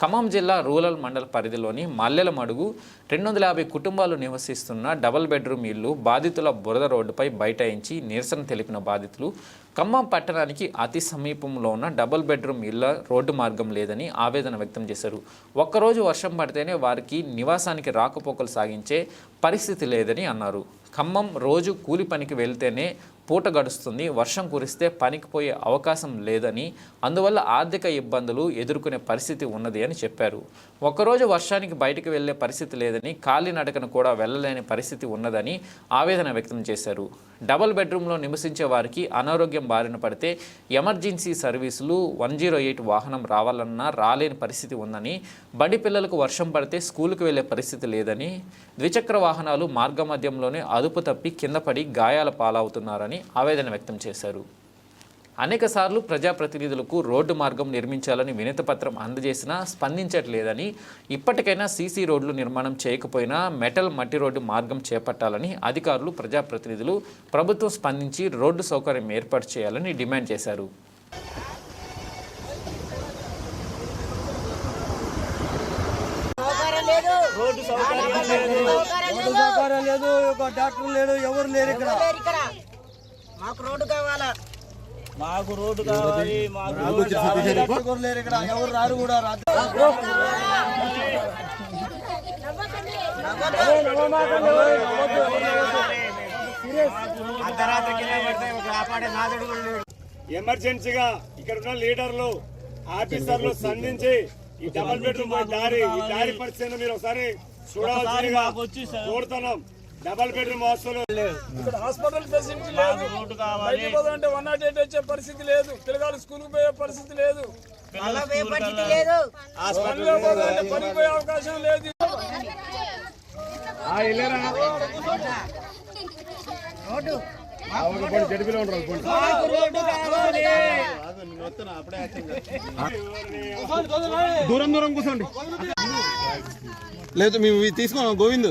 ఖమ్మం జిల్లా రూరల్ మండల పరిధిలోని మల్లెల మడుగు రెండు వందల యాభై కుటుంబాలు నివసిస్తున్న డబుల్ బెడ్రూమ్ ఇల్లు బాధితుల బురద రోడ్డుపై బైఠాయించి నిరసన తెలిపిన బాధితులు ఖమ్మం పట్టణానికి అతి సమీపంలో ఉన్న డబుల్ బెడ్రూమ్ ఇళ్ళ రోడ్డు మార్గం లేదని ఆవేదన వ్యక్తం చేశారు. ఒక్కరోజు వర్షం పడితేనే వారికి నివాసానికి రాకపోకలు సాగించే పరిస్థితి లేదని అన్నారు. ఖమ్మం రోజు కూలి పనికి వెళ్తేనే పూట గడుస్తుంది వర్షం కురిస్తే పనికి పోయే అవకాశం లేదని అందువల్ల ఆర్థిక ఇబ్బందులు ఎదుర్కొనే పరిస్థితి ఉన్నది అని చెప్పారు. ఒకరోజు వర్షానికి బయటకు వెళ్ళే పరిస్థితి లేదని కాలినడకను కూడా వెళ్ళలేని పరిస్థితి ఉన్నదని ఆవేదన వ్యక్తం చేశారు. డబుల్ బెడ్రూమ్లో నివసించే వారికి అనారోగ్యం బారిన పడితే ఎమర్జెన్సీ సర్వీసులు వన్ జీరో ఎయిట్ వాహనం రావాలన్నా రాలేని పరిస్థితి ఉందని బడి పిల్లలకు వర్షం పడితే స్కూలుకు వెళ్ళే పరిస్థితి లేదని ద్విచక్ర వాహనాలు మార్గమధ్యంలోనే అదుపు తప్పి కింద పడి గాయాల పాలవుతున్నారని ఆవేదన వ్యక్తం చేశారు. అనేక సార్లు ప్రజాప్రతినిధులకు రోడ్డు మార్గం నిర్మించాలని వినతిపత్రం అందజేసినా స్పందించట్లేదని ఇప్పటికైనా సీసీ రోడ్లు నిర్మాణం చేయకపోయినా మెటల్ మట్టి రోడ్డు మార్గం చేపట్టాలని అధికారులు ప్రజాప్రతినిధులు ప్రభుత్వం స్పందించి రోడ్డు సౌకర్యం ఏర్పాటు చేయాలని డిమాండ్ చేశారు. రోడ్డు సౌకర్యం లేదు. రోడ్డు సౌకర్యం లేదు. ఒక డాక్టర్ లేడు. ఎవరు లేరు ఇక్కడ. మాకు రోడ్డు కావాలా? మాకు రోడ్డు కావాలి మాకు కూడా లేరు ఇక్కడ ఎవరు రారు కూడా రాత్రి అర్ధరాత్రి కింద పడితే ఒక కాపాడే నాదుడు. ఎమర్జెన్సీగా ఇక్కడ ఉన్న లీడర్లు ఆఫీసర్లు స్పందించి ఈ డబల్ బెడ్రూమ్ దారి ఈ దారి పరిస్థితిని మీరు ఒకసారి సార్ కోరుతున్నాం. డబల్ బెడ్రూమ్ హాస్టల్ ఇక్కడ హాస్పిటల్ ఫెసిలిటీ లేదు. బయటికి పోదామంటే వన్ నాట్ ఎయిట్ వచ్చే పరిస్థితి లేదు. పిల్లగాలు స్కూల్కి పోయే పరిస్థితి లేదు. మళ్ళా పోయే పరిస్థితి లేదు. పనికి పోయే అవకాశం లేదు. దూరం దూరం కూర్చోండి. లేదు మేము ఇవి తీసుకోం గోవింద్.